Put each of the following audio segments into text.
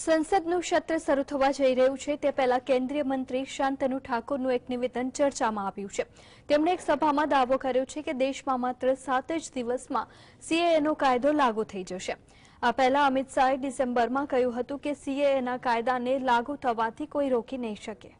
સંસદનું સત્ર શરૂ થવા જઈ રહ્યું છે. તે પહેલા કેન્દ્રીય મંત્રી શાંતનુ ઠાકુરનું એક નિવેદન ચર્ચામાં આવ્યું છે. તેમણે એક સભામાં દાવો કર્યો છે કે દેશમાં માત્ર સાત જ દિવસમાં સીએએનો કાયદો લાગુ થઈ જશે. આ પહેલા અમિત શાહે ડિસેમ્બરમાં કહ્યું હતું કે સીએએના કાયદાને લાગુ થવાથી કોઈ રોકી નહીં શકે.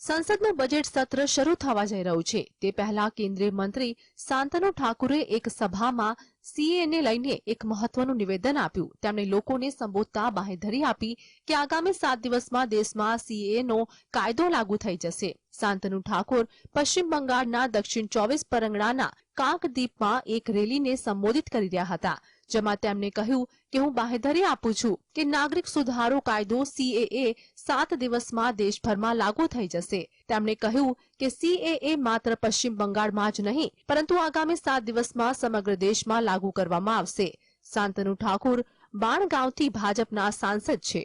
સંસદનું બજેટ સત્ર શરૂ થવા જઈ રહ્યું છે. તે પહેલા કેન્દ્રીય મંત્રી શાંતનુ ઠાકુરે એક સભામાં સીએને લઈને એક મહત્વનું નિવેદન આપ્યું. તેમણે લોકોને સંબોધતા બાહેધરી આપી કે આગામી સાત દિવસમાં દેશમાં સીએનો કાયદો લાગુ થઈ જશે. શાંતનુ ઠાકોર પશ્ચિમ બંગાળના દક્ષિણ ચોવીસ પરગણાના કાંકદીપમાં એક રેલીને સંબોધિત કરી રહ્યા હતા. જેમાં તેમણે કહ્યું કે હું બાહેધરી આપું છું કે નાગરિક સુધારો કાયદો સીએએ સાત દિવસમાં દેશભરમાં લાગુ થઈ જશે. તેમણે કહ્યું કે સીએએ માત્ર પશ્ચિમ બંગાળમાં જ નહીં, પરંતુ આગામી સાત દિવસમાં સમગ્ર દેશમાં લાગુ કરવામાં આવશે. શાંતનુ ઠાકુર, બાણગાંવથી ભાજપના સાંસદ છે.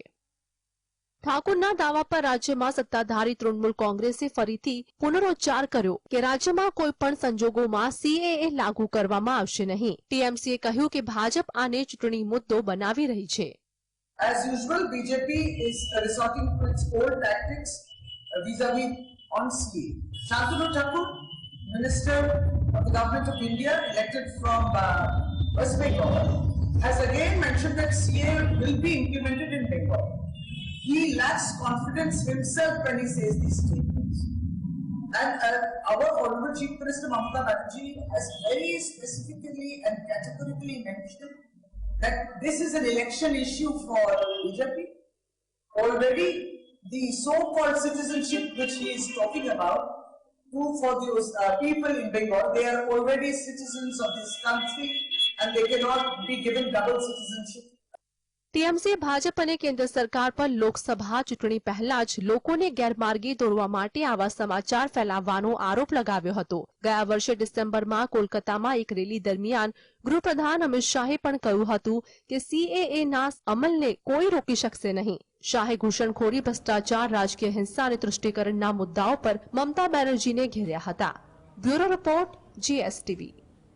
ઠાકુરના દાવા પર રાજ્યમાં સત્તાધારી તૃણમૂલ કોંગ્રેસે ફરીથી પુનરોચ્ચાર કર્યો કે રાજ્યમાં કોઈ પણ સંજોગોમાં સીએએ લાગુ કરવામાં આવશે નહીં ટીએમસીએ કહ્યું કે ભાજપ આને ચૂંટણી મુદ્દો બનાવી રહી છે to its old tactics uh, vis-à-vis on CA. Shantanu Thakur, Minister of the Government of India, elected from uh, West Bengal, has again mentioned that CA will be implemented in Bengal. He lacks confidence himself when he says these statements. And uh, our Honorable Chief Minister Mamata Banerjee has very specifically and categorically mentioned that this is an election issue for BJP. Already, the so-called citizenship which he is talking about, who for those uh, people in Bengal, they are already citizens of this country and they cannot be given double citizenship. ટીએમસીએ Bhajap અને કેન્દ્ર સરકાર પર લોકસભા ચૂંટણી પહેલા જ લોકોને ગેરમાર્ગે દોરવા માટે આવા સમાચાર ફેલાવવાનો આરોપ લગાવ્યો હતો. ગયા વર્ષે ડિસેમ્બરમાં કોલકાતામાં એક રેલી દરમિયાન ગૃહપ્રધાન અમિત શાહે પણ કહ્યું હતું કે સીએએના અમલને કોઈ રોકી શકશે નહીં. શાહે ઘૂસણખોરી, ભ્રષ્ટાચાર, રાજકીય હિંસા અને તૃષ્ટિકરણના મુદ્દાઓ પર મમતા બેનર્જીને ઘેર્યા હતા. Bureau report, GSTV.